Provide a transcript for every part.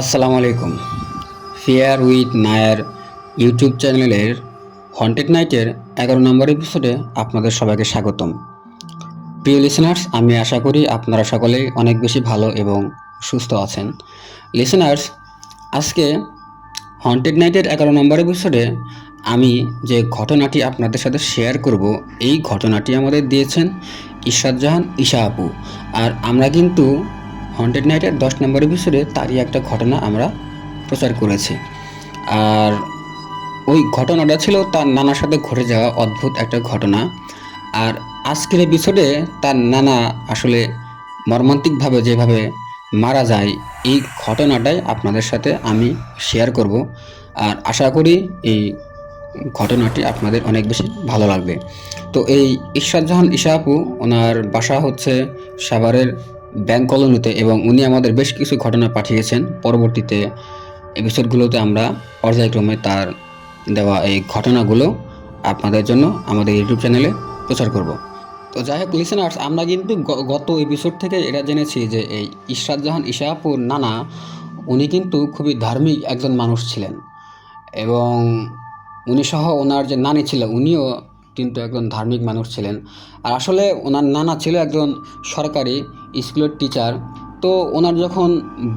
আসসালামু আলাইকুম। Fear with Nayar YouTube চ্যানেলের হন্টেড নাইটের এগারো নম্বর এপিসোডে আপনাদের সবাইকে স্বাগতম। প্রিয় লিসেনার্স আমি আশা করি আপনারা সকলেই অনেক বেশি ভালো এবং সুস্থ আছেন। লিসেনার্স আজকে হন্টেড নাইটের এগারো নম্বর এপিসোডে আমি যে ঘটনাটি আপনাদের সাথে শেয়ার করব, এই ঘটনাটি আমাদের দিয়েছেন ইশরাত জাহান ঈশা আপু। আর আমরা কিন্তু হন্টেড নাইটের দশ নম্বর এপিসোডে তারই একটা ঘটনা আমরা প্রচার করেছি। আর ওই ঘটনাটা ছিল তার নানার সাথে ঘটে যাওয়া অদ্ভুত একটা ঘটনা। আর আজকের এপিসোডে তার নানা আসলে মর্মান্তিকভাবে যেভাবে মারা যায়, এই ঘটনাটাই আপনাদের সাথে আমি শেয়ার করব। আর আশা করি এই ঘটনাটি আপনাদের অনেক বেশি ভালো লাগবে। তো এই ঈশ্বর জাহান ঈশা আপু ওনার বাসা হচ্ছে সাভারের ব্যাংক কলোনিতে এবং উনি আমাদের বেশ কিছু ঘটনা পাঠিয়েছেন। পরবর্তীতে এপিসোডগুলোতে আমরা পর্যায়ক্রমে তার দেওয়া এই ঘটনাগুলো আপনাদের জন্য আমাদের ইউটিউব চ্যানেলে প্রচার করব। তো যাই হোক লিসেনার্স আমরা কিন্তু গত এপিসোড থেকে এটা জেনেছি যে এই ইশরাত জাহান ঈশা আপুর নানা, উনি কিন্তু খুবই ধার্মিক একজন মানুষ ছিলেন এবং উনি সহ ওনার যে নানি ছিল, উনিও কিন্তু একজন ধার্মিক মানুষ ছিলেন। আর আসলে ওনার নানা ছিল একজন সরকারি স্কুলের টিচার তো ওনার যখন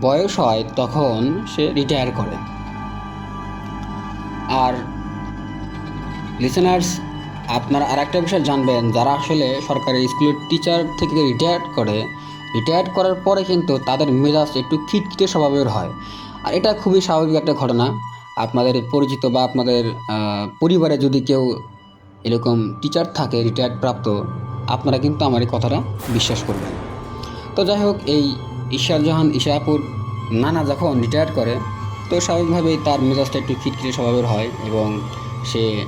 বয়স হয়, তখন সে রিটায়ার করে। আর লিসেনার্স আপনারা আর একটা বিষয় জানবেন, যারা আসলে সরকারি স্কুলের টিচার থেকে রিটায়ার করে রিটায়ার করার পরে কিন্তু তাদের মেজাজ একটু খিটখিটে স্বভাবের হয়। আর এটা খুবই স্বাভাবিক একটা ঘটনা। আপনাদের পরিচিত বা আপনাদের পরিবারে যদি কেউ এরকম টিচার থাকে রিটায়ার্ড প্রাপ্ত, আপনারা কিন্তু আমার এই কথাটা বিশ্বাস করবেন। তো যাই হোক, এই ঈশ্বর জাহান, ঈশাপুর নানা যখন রিটায়ার করে, তো স্বাভাবিকভাবেই তার মেজাজটা একটু খিটখিটে স্বভাবের হয় এবং সে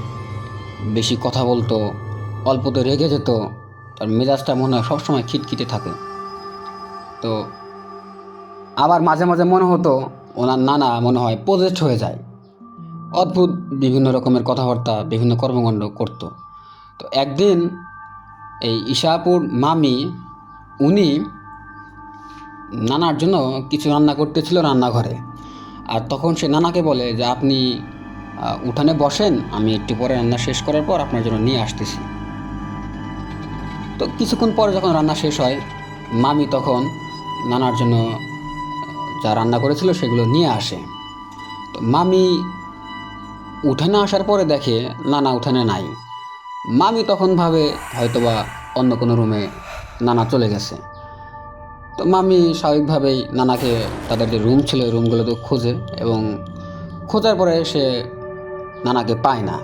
বেশি কথা বলতো, অল্পতে রেগে যেত, তার মেজাজটা মনে হয় সবসময় খিটখিটে থাকে। তো আবার মাঝে মাঝে মনে হতো, ওনার নানা মনে হয় পজেস্ট হয়ে যায়। অদ্ভুত বিভিন্ন রকমের কথাবার্তা, বিভিন্ন কর্মকাণ্ড করতো। তো একদিন এই ঈশাপুর মামি, উনি নানার জন্য কিছু রান্না করতেছিল রান্নাঘরে। আর তখন সে নানাকে বলে যে, আপনি উঠানে বসেন, আমি একটু পরে রান্না শেষ করার পর আপনার জন্য নিয়ে আসতেছি। তো কিছুক্ষণ পরে যখন রান্না শেষ হয়, মামি তখন নানার জন্য যা রান্না করেছিল সেগুলো নিয়ে আসে। তো মামি উঠানে আসার পরে দেখে নানা উঠানে নাই। মামি তখন ভাবে হয়তোবা অন্য কোনো রুমে নানা চলে গেছে। তো মামি স্বাভাবিকভাবেই নানাকে তাদের যে রুম ছিল, রুমগুলোতে খোঁজে এবং খোঁজার পরে সে নানাকে পায় না।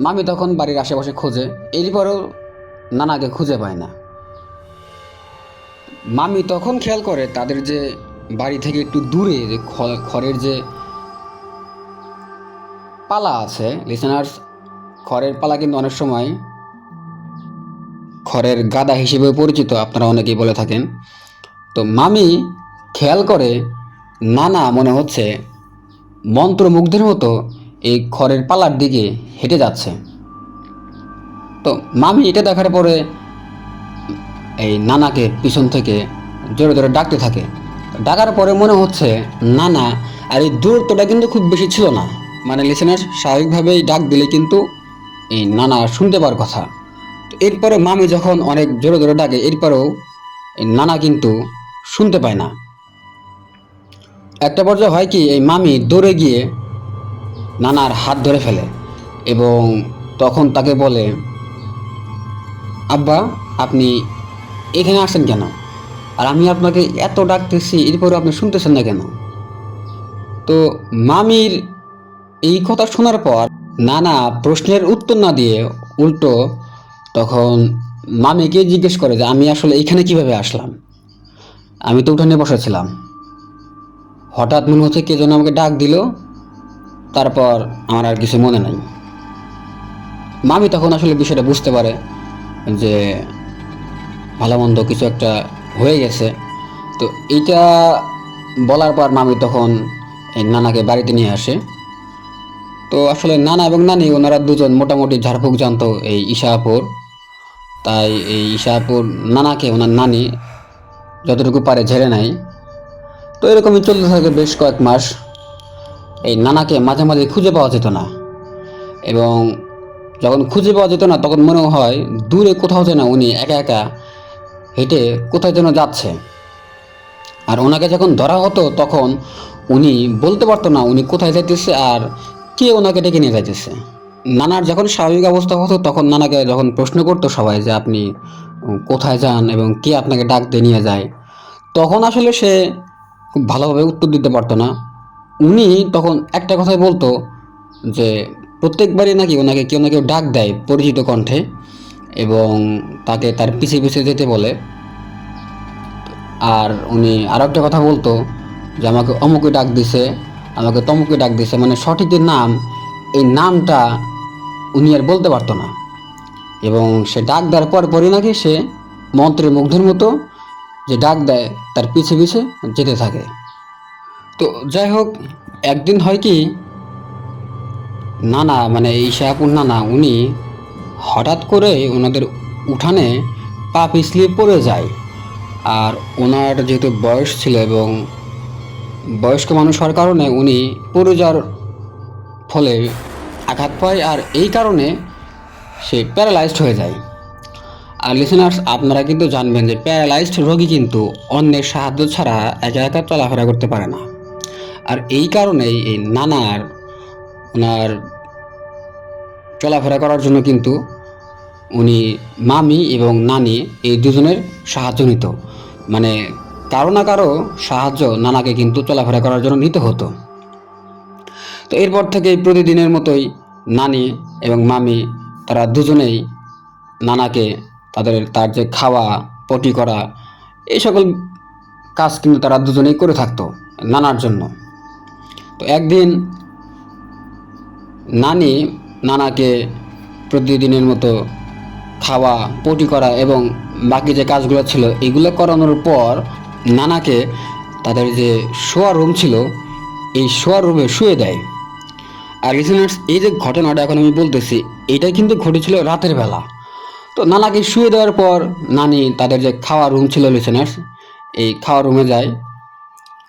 মামি তখন বাড়ির আশেপাশে খোঁজে এরপরেও নানাকে খুঁজে পায় না। মামি তখন খেয়াল করে তাদের যে বাড়ি থেকে একটু দূরে, যে খড়ের যে পালা আছে লিসেনার্স খড়ের পালা কিন্তু অনেক সময় খড়ের গাদা হিসেবে পরিচিত, আপনারা অনেকেই বলে থাকেন। তো মামি খেয়াল করে নানা মনে হচ্ছে মন্ত্রমুগ্ধের মতো এই খড়ের পালার দিকে হেঁটে যাচ্ছে। তো মামি এটা দেখার পরে এই নানাকে পিছন থেকে জোরে জোরে ডাকতে থাকে। ডাকার পরে মনে হচ্ছে, নানা, আর এই দূরত্বটা কিন্তু খুব বেশি ছিল না। মানে লিসেনার স্বাভাবিকভাবেই ডাক দিলে কিন্তু এই নানা শুনতে পাওয়ার কথা। তো এরপরে মামি যখন অনেক জোরে জোরে ডাকে, এরপরেও এই নানা কিন্তু শুনতে পায় না। একটা পর্যায়ে হয় কি, এই মামি দৌড়ে গিয়ে নানার হাত ধরে ফেলে এবং তখন তাকে বলে, আব্বা, আপনি এখানে আসেন কেন? আর আমি আপনাকে এত ডাকতেছি এরপরে আপনি শুনতেছেন না কেন? তো মামির এই কথা শোনার পর নানা প্রশ্নের উত্তর না দিয়ে উল্টো তখন মামিকে জিজ্ঞেস করে যে, আমি আসলে এখানে কীভাবে আসলাম? আমি তো উঠানে বসেছিলাম। হঠাৎ মনে হচ্ছে কে যেন আমাকে ডাক দিল। তারপর আমার আর কিছু মনে নাই। মামি তখন আসলে বিষয়টা বুঝতে পারে যে, ভালো মন্দ কিছু একটা হয়ে গেছে। তো এইটা বলার পর মামি তখন নানাকে বাড়িতে নিয়ে আসে। তো আসলে নানা এবং নানি, ওনারা দুজন মোটামুটি ঝাড়ফুঁক জানতো এই ঈশাপুর। তাই এই ঈশাপুর নানাকে, ওনার নানি, যতটুকু পারে ঝেড়ে নেয়। তো এরকমই চলতে থাকে বেশ কয়েক মাস। এই নানাকে মাঝে মাঝে খুঁজে পাওয়া যেত না। এবং যখন খুঁজে পাওয়া যেত না, তখন মনে হয়, দূরে কোথাও যেন উনি একা একা হেঁটে কোথায় যেন যাচ্ছে। আর ওনাকে যখন ধরা হতো, তখন উনি বলতে পারতো না উনি কোথায় যাইতেছে আর কে ওনাকে ডেকে নিয়ে যাইতেছে? নানার যখন স্বাভাবিক অবস্থা হতো, তখন নানাকে যখন প্রশ্ন করতো সবাই যে আপনি কোথায় যান এবং কে আপনাকে ডাক দিয়ে নিয়ে যায়, তখন আসলে সে খুব ভালোভাবে উত্তর দিতে পারতো না। উনি তখন একটা কথাই বলতো যে, প্রত্যেকবারই নাকি ওনাকে কেউ না কেউ ডাক দেয় পরিচিত কণ্ঠে এবং তাকে তার পিছিয়ে পিছিয়ে যেতে বলে। আর উনি আরও একটা কথা বলতো যে, আমাকে অমুকে ডাক দিছে আমাকে তমুকে ডাক দিছে মানে সঠিক যে নাম, এই নামটা উনি আর বলতে পারতো না। এবং সে ডাক দেওয়ার পর পরই নাকি সে মন্ত্রের মুগ্ধের মতো যে ডাক দেয়, তার পিছে পিছে যেতে থাকে। তো যাই হোক, একদিন হয় কি, নানা মানে এই শাহাপুর নানা, উনি হঠাৎ করে ওনাদের উঠানে পা পিছলিয়ে পড়ে যায়। আর ওনার যেহেতু বয়স ছিল এবং বয়স্ক মানুষ হওয়ার কারণে উনি যাওয়ার ফলে আঘাত পায় আর এই কারণে সে প্যারালাইজড হয়ে যায়। আর লিসেনার্স আপনারা কিন্তু জানবেন যে প্যারালাইজড রোগী কিন্তু অন্যের সাহায্য ছাড়া একা একা চলাফেরা করতে পারে না। আর এই কারণেই এই নানার ওনার চলাফেরা করার জন্য কিন্তু উনি মামি এবং নানি এই দুজনের সাহায্য নিত। মানে কারও না কারও সাহায্য নানাকে কিন্তু চলাফেরা করার জন্য নিতে হতো। তো এরপর থেকে প্রতিদিনের মতোই নানি এবং মামি, তারা দুজনেই নানাকে তাদের, তার যে খাওয়া, পটি করা, এই সকল কাজ কিন্তু তারা দুজনেই করে থাকতো নানার জন্য। তো একদিন নানি নানাকে প্রতিদিনের মতো খাওয়া, পটি করা এবং বাকি যে কাজগুলো ছিল, এগুলো করানোর পর নানাকে তাদের যে শোয়ার রুম ছিল, এই শোয়ার রুমে শুয়ে দেয়। আর লিসেনার্স এই যে ঘটনাটা এখন আমি বলতেছি, এটা কিন্তু ঘটেছিল রাতের বেলা। তো নানাকে শুয়ে দেওয়ার পর নানি তাদের যে খাওয়ার রুম ছিল লিসেনার্স এই খাওয়ার রুমে যায়।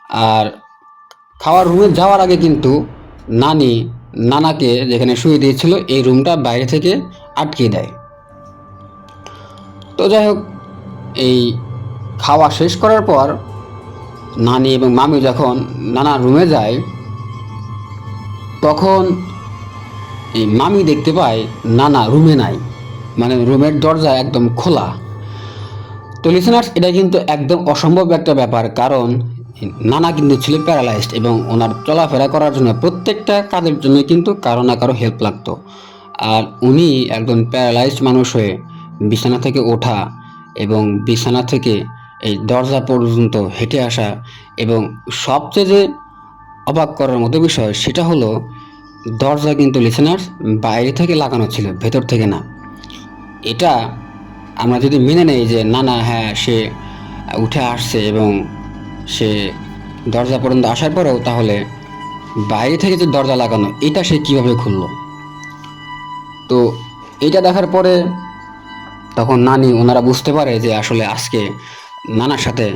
আর খাওয়ার রুমে যাওয়ার আগে কিন্তু নানি নানাকে যেখানে শুয়ে দিয়েছিল, এই রুমটা বাইরে থেকে আটকে দেয়। তো যাই হোক, এই খাওয়া শেষ করার পর নানি এবং মামি যখন নানা রুমে যায়, তখন এই মামি দেখতে পায় নানা রুমে নাই। মানে রুমের দরজা একদম খোলা। তো লিসেনার্স এটা কিন্তু একদম অসম্ভব একটা ব্যাপার, কারণ নানা কিন্তু ছিল প্যারালাইজড এবং ওনার চলাফেরা করার জন্য প্রত্যেকটা কাজের জন্য কিন্তু কারও না কারও হেল্প লাগতো। আর উনি একজন প্যারালাইজড মানুষ হয়ে বিছানা থেকে ওঠা এবং বিছানা থেকে এই দরজা পর্যন্ত হেঁটে আসা এবং সবচেয়ে যে অবাক করার মতো বিষয়, সেটা হলো দরজা কিন্তু লিসেনার্স বাইরে থেকে লাগানো ছিল, ভেতর থেকে না। এটা আমরা যদি মেনে নেই যে না না হ্যাঁ সে উঠে আসছে এবং সে দরজা পর্যন্ত আসার পরেও তাহলে বাইরে থেকে যে দরজা লাগানো, এটা সে কীভাবে খুললো? তো এটা দেখার পরে তখন নানি, ওনারা বুঝতে পারে যে আসলে আজকে নানার সাথে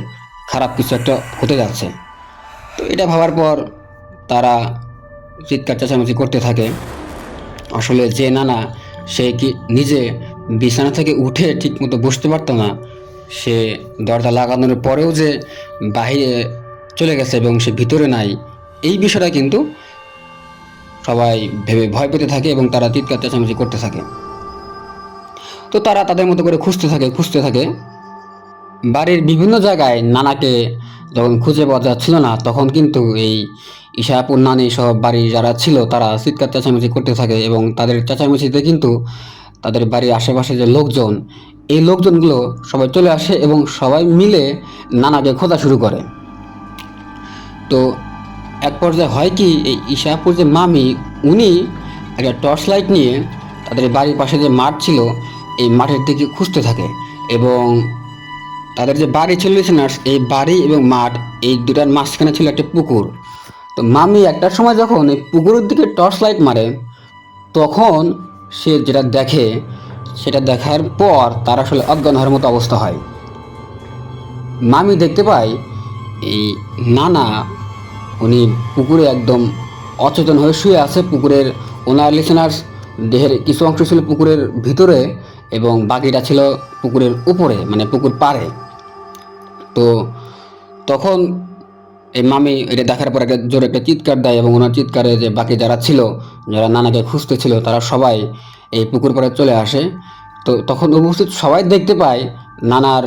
খারাপ কিছু একটা হতে যাচ্ছে। তো এটা ভাবার পর তারা চিৎকার, চেঁচামেচি করতে থাকে। আসলে যে নানা, সে কি নিজে বিছানা থেকে উঠে ঠিকমতো বসতে পারতো না, সে দরজা লাগানোর পরেও যে বাইরে চলে গেছে এবং সে ভিতরে নাই, এই বিষয়টা কিন্তু সবাই ভেবে ভয় পেতে থাকে এবং তারা চিৎকার, চেঁচামেচি করতে থাকে। তো তারা তাদের মতো করে খুঁজতে থাকে খুঁজতে থাকে। বাড়ির বিভিন্ন জায়গায় নানাকে যখন খুঁজে পাওয়া যাচ্ছিল না, তখন কিন্তু এই ঈশাপুর নানি সব বাড়ির যারা ছিল, তারা চিৎকার, চেঁচামেচি করতে থাকে এবং তাদের চেঁচামেচিতে কিন্তু তাদের বাড়ির আশেপাশে যে লোকজন, এই লোকজনগুলো সবাই চলে আসে এবং সবাই মিলে নানাকে খোঁজা শুরু করে। তো এক পর্যায়ে হয় কি, এই ঈশাপুর যে মামি, উনি একটা টর্চ লাইট নিয়ে তাদের বাড়ির পাশে যে মাঠ ছিল, এই মাঠের দিকে খুঁজতে থাকে এবং তাদের যে বাড়ি ছিল লিসেনার্স এই বাড়ি এবং মাঠ, এই দুটার মাঝখানে ছিল একটা পুকুর। তো মামি একটার সময় যখন এই পুকুরের দিকে টর্চ লাইট মারে, তখন সে যেটা দেখে, সেটা দেখার পর তার আসলে অজ্ঞান হওয়ার মতো অবস্থা হয়। মামি দেখতে পায়, এই নানা, উনি পুকুরে একদম অচেতন হয়ে শুয়ে আছে। পুকুরের ওনার লিসেনার্স দেহের কিছু অংশ ছিল পুকুরের ভিতরে এবং বাকিটা ছিল পুকুরের উপরে মানে পুকুর পাড়ে। তো তখন এই মামি এটা দেখার পর একটা জোরে একটা চিৎকার দেয় এবং ওনার চিৎকারে যে বাকি যারা ছিল, যারা নানাকে খুঁজতে ছিল, তারা সবাই এই পুকুর পাড়ে চলে আসে। তো তখন উপস্থিত সবাই দেখতে পায় নানার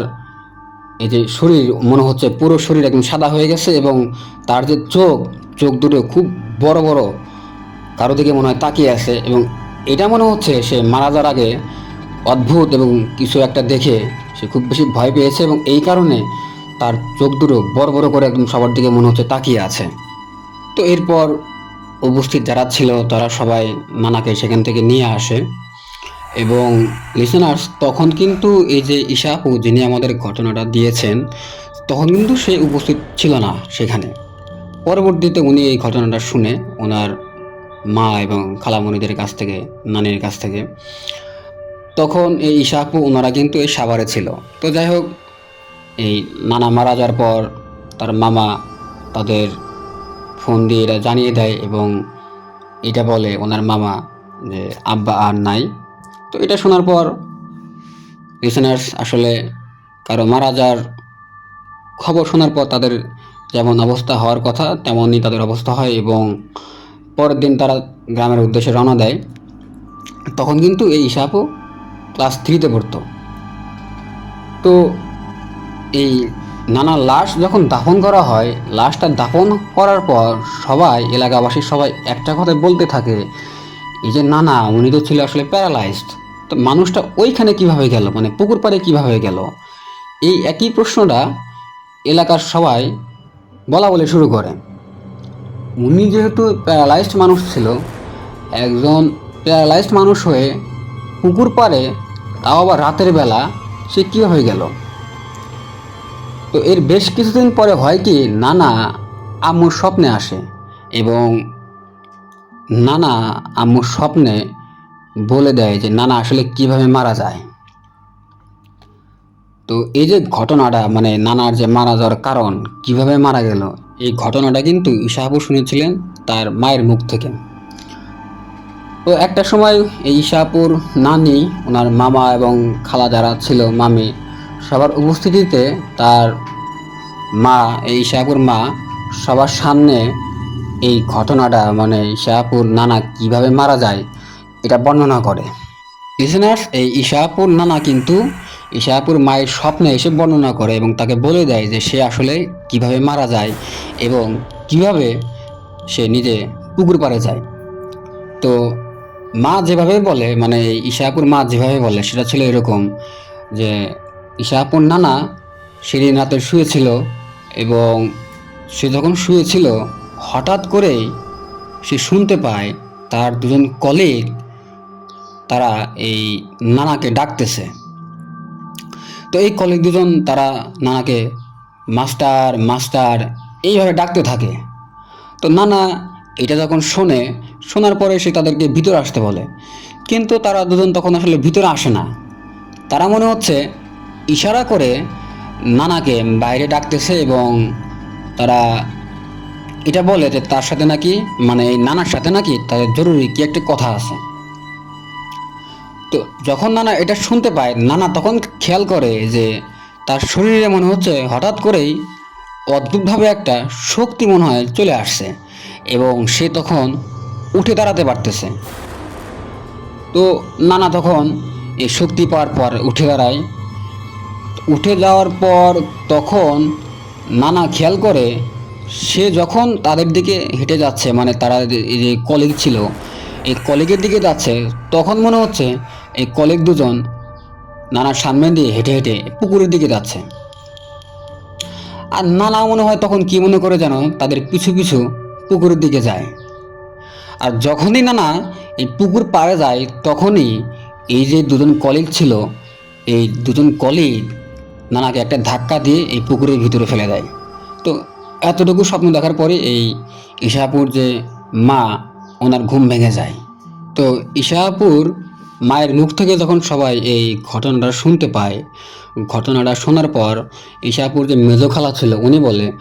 এই যে শরীর, মনে হচ্ছে পুরো শরীর একদম সাদা হয়ে গেছে এবং তার যে চোখ চোখ দুটো খুব বড় বড়, কারও দিকে মনে হয় তাকিয়ে আছে এবং এটা মনে হচ্ছে সে মারা যাওয়ার আগে অদ্ভুত এবং কিছু একটা দেখে সে খুব বেশি ভয় পেয়েছে এবং এই কারণে তার চোখ দুটো বড় বড় করে একদম সবার দিকে মনে হচ্ছে তাকিয়ে আছে। তো এরপর উপস্থিত যারা ছিল, তারা সবাই নানাকে সেখান থেকে নিয়ে আসে। এবং লিসেনার্স তখন কিন্তু এই যে ইশাপু যিনি আমাদের ঘটনাটা দিয়েছেন, তখন কিন্তু সে উপস্থিত ছিল না সেখানে। পরবর্তীতে উনি এই ঘটনাটা শুনে ওনার মা এবং খালামণিদের কাছ থেকে, নানির কাছ থেকে, তখন এই ইশাপু ওনারা কিন্তু এই সাভারে ছিল। তো যাই হোক এই নানা মারা যাওয়ার পর তার মামা তাদের ফোন দিয়ে এটা জানিয়ে দেয় এবং এটা বলে ওনার মামা যে, আব্বা আর নাই। তো এটা শোনার পর লিসেনার্স আসলে কারও মারা যাওয়ার খবর শোনার পর তাদের যেমন অবস্থা হওয়ার কথা, তেমনই তাদের অবস্থা হয় এবং পরের দিন তারা গ্রামের উদ্দেশ্যে রওনা দেয়। তখন কিন্তু এই ইসাপও ক্লাস থ্রিতে পড়তো। তো এই নানা লাশ যখন দাফন করা হয়, লাশটা দাফন করার পর সবাই, এলাকাবাসী সবাই একটা কথা বলতে থাকে এই যে নানা উনি তো ছিল আসলে প্যারালাইজড তো মানুষটা ওইখানে কীভাবে গেল? মানে পুকুর পাড়ে কীভাবে গেল? এই একই প্রশ্নটা এলাকার সবাই বলা বলে শুরু করে। উনি যেহেতু প্যারালাইজড মানুষ ছিল, একজন প্যারালাইজড মানুষ হয়ে পুকুর পাড়ে, তাও আবার রাতের বেলা সে কীভাবে গেল? তো এর বেশ কিছুদিন পরে হয় কি, নানা আম্মুর স্বপ্নে আসে এবং নানা আম্মুর স্বপ্নে বলে দেয় যে, নানা, আসলে কীভাবে মারা যায়? তো এই যে ঘটনাটা মানে নানার যে মারা যাওয়ার কারণ, কীভাবে মারা গেল, এই ঘটনাটা কিন্তু ইশাহাবু শুনেছিলেন তার মায়ের মুখ থেকে। তো একটা সময় এই ঈশাহাপুর নানি, ওনার মামা এবং খালা যারা ছিল, মামি সবার উপস্থিতিতে তার মা, এই ইশাপুর মা, সবার সামনে এই ঘটনাটা মানে ইশাপুর নানা কীভাবে মারা যায়, এটা বর্ণনা করে। লিসেনার্স এই ইশাপুর নানা কিন্তু ইশাপুর মায়ের স্বপ্নে এসে বর্ণনা করে এবং তাকে বলে দেয় যে সে আসলে কীভাবে মারা যায় এবং কীভাবে সে নিজে পুকুর পাড়ে যায়। তো মা যেভাবে বলে মানে ইশাপুর মা যেভাবে বলে, সেটা ছিল এরকম যে ইশাপুর নানা সেদিন রাতে শুয়েছিল এবং সে যখন শুয়েছিল, হঠাৎ করেই সে শুনতে পায় তার দুজন কলিগ তারা এই নানাকে ডাকতেছে। তো এই কলিগ দুজন তারা নানাকে, মাস্টার মাস্টার, এইভাবে ডাকতে থাকে। তো নানা এটা যখন শোনে, শোনার পরে সে তাদেরকে ভিতরে আসতে বলে। কিন্তু তারা দুজন তখন আসলে ভিতরে আসে না। তারা মনে হচ্ছে ইশারা করে নানাকে বাইরে ডাকতেছে এবং তারা এটা বলে যে তার সাথে নাকি মানে এই নানার সাথে নাকি তাদের জরুরি কি একটা কথা আছে। তো যখন নানা এটা শুনতে পায়, নানা তখন খেয়াল করে যে তার শরীরে মনে হচ্ছে হঠাৎ করেই অদ্ভুতভাবে একটা শক্তি মনে হয় চলে আসছে এবং সে তখন উঠে দাঁড়াতে পারতেছে। তো নানা তখন এই শক্তি পাওয়ার পর উঠে দাঁড়ায় উঠে যাওয়ার পর তখন নানা খেয়াল করে সে যখন তাদের দিকে হেঁটে যাচ্ছে মানে তারা যে- কলিগ ছিল, এই কলিগের দিকে যাচ্ছে, তখন মনে হচ্ছে এই কলিগ দুজন নানার সামনে দিয়ে হেঁটে হেঁটে পুকুরের দিকে যাচ্ছে। আর নানা মনে হয় তখন কি মনে করে যেন তাদের পিছু পিছু পুকুরের দিকে যায়। আর যখনই নানা এই পুকুর পাড়ে যায়, তখনই এই যে দুজন কলিগ ছিল, এই দুজন কলিগ নানাকে একটা ধাক্কা দিয়ে এই পুকুরের ভিতরে ফেলে দেয়। তো এতটুকু স্বপ্ন দেখার পরে এই ইশাপুর যে মা, ওনার ঘুম ভেঙে যায়। তো ঈশাপুর মায়ের মুখ থেকে যখন সবাই এই ঘটনাটা শুনতে পায়, ঘটনাটা শোনার পর ঈশাপুর যে মেজো খালা ছিল, উনি বলে,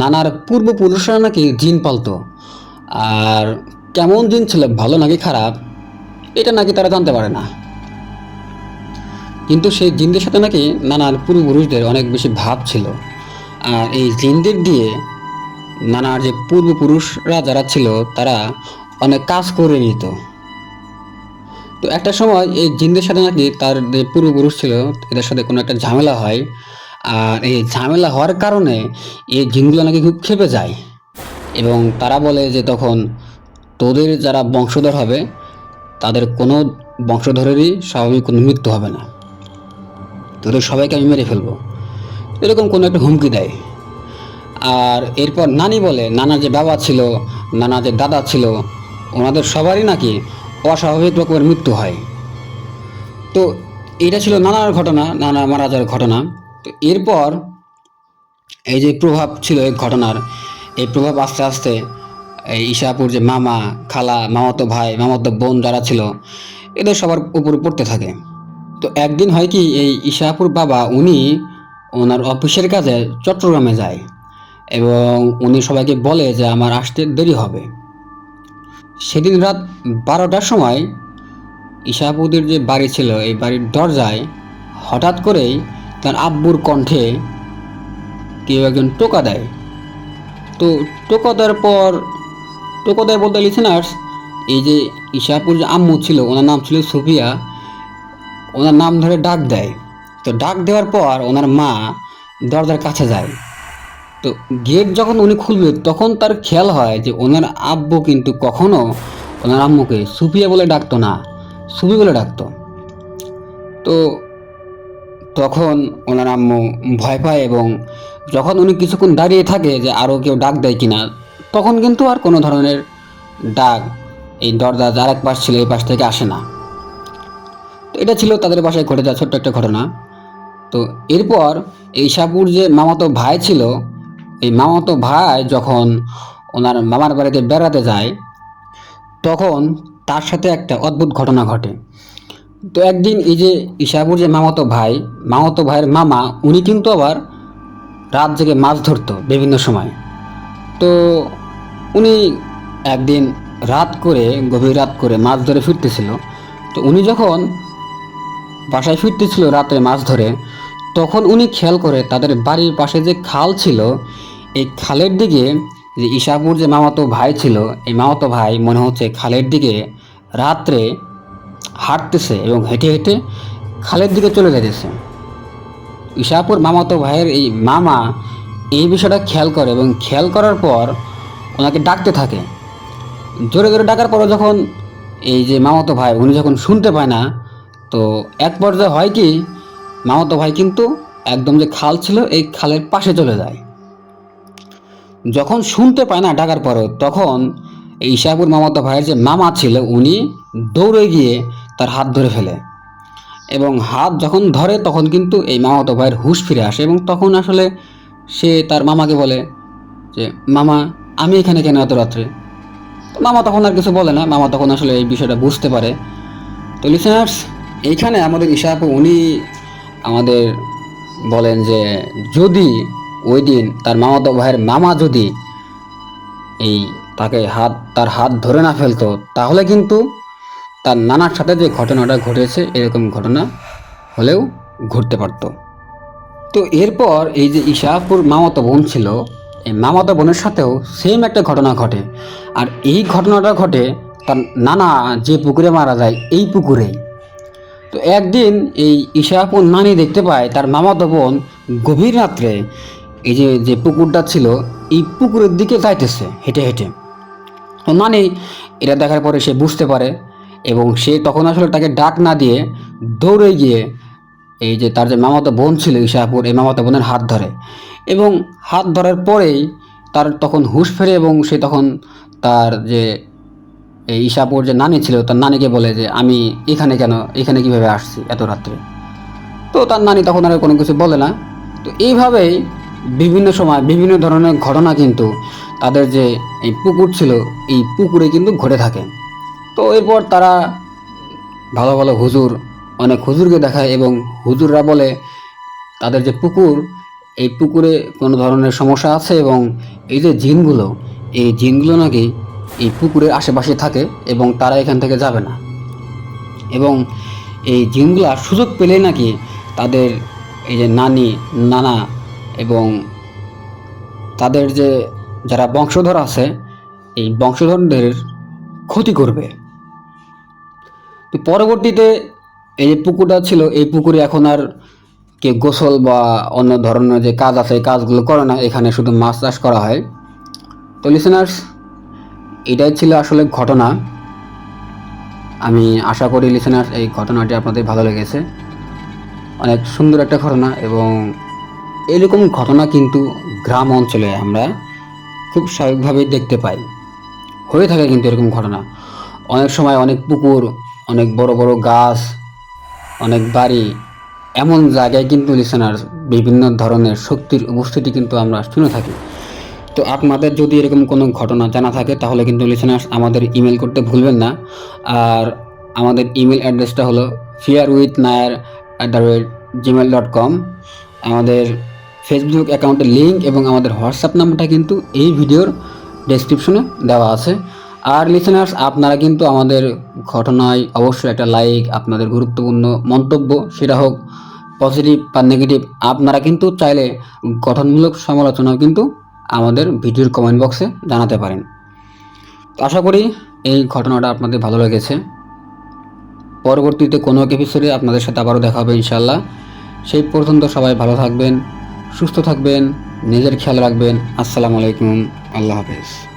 নানার পূর্বপুরুষরা নাকি জিন পালতো, আর কেমন জিন ছিল, ভালো নাকি খারাপ, এটা নাকি তারা জানতে পারে না। কিন্তু সেই জিনদের সাথে নাকি নানার পূর্বপুরুষদের অনেক বেশি ভাব ছিল। আর এই জিনদের দিয়ে নানার যে পূর্বপুরুষরা যারা ছিল, তারা অনেক কাজ করে নিত। তো একটা সময় এই জিনদের সাথে নাকি তার যে পূর্বপুরুষ ছিল, এদের সাথে কোনো একটা ঝামেলা হয়। আর এই ঝামেলা হওয়ার কারণে এই জিনগুলো নাকি খুব খেপে যায়। এবং তারা বলে যে তখন তোদের যারা বংশধর হবে, তাদের কোনো বংশধরেরই স্বাভাবিক কোনো মৃত্যু হবে না। তোদের সবাইকে আমি মেরে ফেলব। এরকম কোনো একটা হুমকি দেয়। আর এরপর নানি বলে, নানা যে বাবা ছিল, নানা যে দাদা ছিল, ওনাদের সবারই নাকি অস্বাভাবিক রকমের মৃত্যু হয়। তো এটা ছিল নানার ঘটনা, নানা মারা যাওয়ার ঘটনা। তো এরপর এই যে প্রভাব ছিল এই ঘটনার, এই প্রভাব আস্তে আস্তে এই ঈশাপুর যে মামা, খালা, মামাতো ভাই, মামাতো বোন যারা ছিল, এদের সবার উপর পড়তে থাকে। তো একদিন হয় কি, এই ঈশাপুর বাবা, উনি ওনার অফিসের কাজে চট্টগ্রামে যায় এবং উনি সবাইকে বলে যে আমার আসতে দেরি হবে। সেদিন রাত বারোটার সময় ঈশাপুদের যে বাড়ি ছিল, এই বাড়ির দরজায় হঠাৎ করেই তার আব্বুর কণ্ঠে কেউ একজন টোকা দেয়। তো টোকা দেওয়ার পর, টোকা দেয় বলতে লিসেনার্স, এই যে ঈশাপুর যে আম্মু ছিল, ওনার নাম ছিল সুফিয়া ওনার নাম ধরে ডাক দেয়। তো ডাক দেওয়ার পর ওনার মা দরজার কাছে যায়। তো গেট যখন উনি খুলবে, তখন তার খেয়াল হয় যে ওনার আব্বু কিন্তু কখনো ওনার আম্মুকে সুফিয়া বলে ডাকতো না, সুফি বলে ডাকতো। তো তখন ওনার আম্মু ভয় পায় এবং যখন উনি কিছুক্ষণ দাঁড়িয়ে থাকে যে আরও কেউ ডাক দেয় কিনা, তখন কিন্তু আর কোনো ধরনের ডাক এই দরজা যার এক পাশ ছিল, এই পাশ থেকে আসে না। তো এটা ছিল তাদের বাসায় ঘটে যাওয়া ছোট্ট একটা ঘটনা। তো এরপর এই সাপুর যে মামাতো ভাই ছিল, এই মামাতো ভাই যখন ওনার মামার বাড়িতে বেড়াতে যায়, তখন তার সাথে একটা অদ্ভুত ঘটনা ঘটে। তো একদিন এই যে ইশাপুর যে মামাতো ভাই, মামাতো ভাইয়ের মামা, উনি কিন্তু আবার রাত জেগে মাছ ধরতো বিভিন্ন সময়। তো উনি একদিন রাত করে, গভীর রাত করে মাছ ধরে ফিরতেছিল। তো উনি যখন বাসায় ফিরতেছিল রাতে মাছ ধরে। তখন উনি খেয়াল করে তাদের বাড়ির পাশে যে খাল ছিল, এই খালের দিকে যে ইশাপুর যে মামাতো ভাই ছিল, এই মামাতো ভাই মনে হচ্ছে খালের দিকে রাত্রে হাঁটতেছে এবং হেঁটে হেঁটে খালের দিকে চলে যেতেছে ইশাপুর মামাতো ভাইয়ের এই মামা এই বিষয়টা খেয়াল করে এবং খেয়াল করার পর ওনাকে ডাকতে থাকে। জোরে জোরে ডাকার পরে যখন এই যে মামাতো ভাই, উনি যখন শুনতে পায় না তো এক পর্যায়ে হয় কি, মামাতো ভাই কিন্তু একদম যে খাল ছিল, এই খালের পাশে চলে যায়। যখন শুনতে পায় না ডাকার পরও তখন এই ঈশাপুর মামাতো ভাইয়ের যে মামা ছিল, উনি দৌড়ে গিয়ে তার হাত ধরে ফেলে। এবং হাত যখন ধরে, তখন কিন্তু এই মামাতো ভাইয়ের হুঁশ ফিরে আসে এবং তখন আসলে সে তার মামাকে বলে যে, মামা, আমি এখানে কেন এত রাত্রে? মামা তখন আর কিছু বলে না, মামা তখন আসলে এই বিষয়টা বুঝতে পারে। তো লিসেনার্স এইখানে আমাদের ঈশা আপু উনি আমাদের বলেন যে, যদি ওই দিন তার মামাতো ভাইয়ের মামা যদি এই তাকে হাত, তার হাত ধরে না ফেলতো, তাহলে কিন্তু তার নানার সাথে যে ঘটনাটা ঘটেছে, এরকম ঘটনা হলেও ঘটতে পারতো। তো এরপর এই যে ইশাপুর মামাতো বোন ছিল, এই মামাতো বোনের সাথেও সেম একটা ঘটনা ঘটে। আর এই ঘটনাটা ঘটে তার নানা যে পুকুরে মারা যায়, এই পুকুরেই। তো একদিন এই ইশাপুর নানি দেখতে পায় তার মামাতো বোন গভীর রাত্রে এই যে যে পুকুরটা ছিল, এই পুকুরের দিকে যাইতেছে, হেঁটে হেঁটে। তো নানি এটা দেখার পরে সে বুঝতে পারে এবং সে তখন আসলে তাকে ডাক না দিয়ে দৌড়ে গিয়ে এই যে তার যে মামাতো বোন ছিল ঈশাপুর এই মামাতো বোনের হাত ধরে এবং হাত ধরার পরেই তার তখন হুঁশ ফেরে এবং সে তখন তার যে এই ঈশাপুর যে নানি ছিল, তার নানিকে বলে যে, আমি এখানে কেন, এখানে কীভাবে আসছি এত রাত্রে? তো তার নানি তখন আর কোনো কিছু বলে না। তো এইভাবেই বিভিন্ন সময় বিভিন্ন ধরনের ঘটনা কিন্তু তাদের যে এই পুকুর ছিল, এই পুকুরে কিন্তু ঘটে থাকে। তো এরপর তারা ভালো ভালো হুজুর, অনেক হুজুরকে দেখায় এবং হুজুররা বলে, তাদের যে পুকুর, এই পুকুরে কোনো ধরনের সমস্যা আছে এবং এই যে জিনগুলো, এই জিনগুলো নাকি এই পুকুরের আশেপাশে থাকে এবং তারা এখান থেকে যাবে না। এবং এই জিনগুলা সুযোগ পেলেই নাকি তাদের এই যে নানি, নানা এবং তাদের যে যারা বংশধর আছে, এই বংশধরদের ক্ষতি করবে। তো পরবর্তীতে এই যে পুকুরটা ছিল, এই পুকুরে এখন আর কে গোসল বা অন্য ধরনের যে কাজ আছে, এই কাজগুলো করে না। এখানে শুধু মাছ চাষ করা হয়। তো লিসেনার্স এটাই ছিল আসলে ঘটনা। আমি আশা করি লিসেনার্স এই ঘটনাটি আপনাদের ভালো লেগেছে। অনেক সুন্দর একটা ঘটনা এবং এরকম ঘটনা কিন্তু গ্রাম অঞ্চলে আমরা খুব স্বাভাবিকভাবেই দেখতে পাই। হয়ে থাকে কিন্তু এরকম ঘটনা। অনেক সময় অনেক পুকুর, অনেক বড় বড় গাছ, অনেক বাড়ি, এমন জায়গায় কিন্তু লিসেনার বিভিন্ন ধরনের শক্তির উপস্থিতি কিন্তু আমরা শুনে থাকি। তো আপনাদের যদি এরকম কোনো ঘটনা জানা থাকে, তাহলে কিন্তু লিসেনার্স আমাদের ইমেল করতে ভুলবেন না। আর আমাদের ইমেল অ্যাড্রেসটা হলো fear with Nayar at the rate Gmail dot com আমাদের ফেসবুক অ্যাকাউন্টের লিঙ্ক এবং আমাদের হোয়াটসঅ্যাপ নাম্বারটা কিন্তু এই ভিডিওর ডেসক্রিপশনে দেওয়া আছে। আর লিসেনার্স আপনারা কিন্তু আমাদের ঘটনায় অবশ্যই একটা লাইক আপনাদের গুরুত্বপূর্ণ মন্তব্য, সেটা হোক পজিটিভ বা নেগেটিভ আপনারা কিন্তু চাইলে গঠনমূলক সমালোচনাও কিন্তু আমাদের ভিডিওর কমেন্ট বক্সে জানাতে পারেন। আশা করি এই ঘটনাটা আপনাদের ভালো লেগেছে। পরবর্তীতে কোনো এপিসোডে আপনাদের সাথে আবারও দেখা হবে ইনশাল্লাহ সেই পর্যন্ত সবাই ভালো থাকবেন, সুস্থ থাকবেন, নিজের খেয়াল রাখবেন। আসসালামু আলাইকুম, আল্লাহ হাফেজ।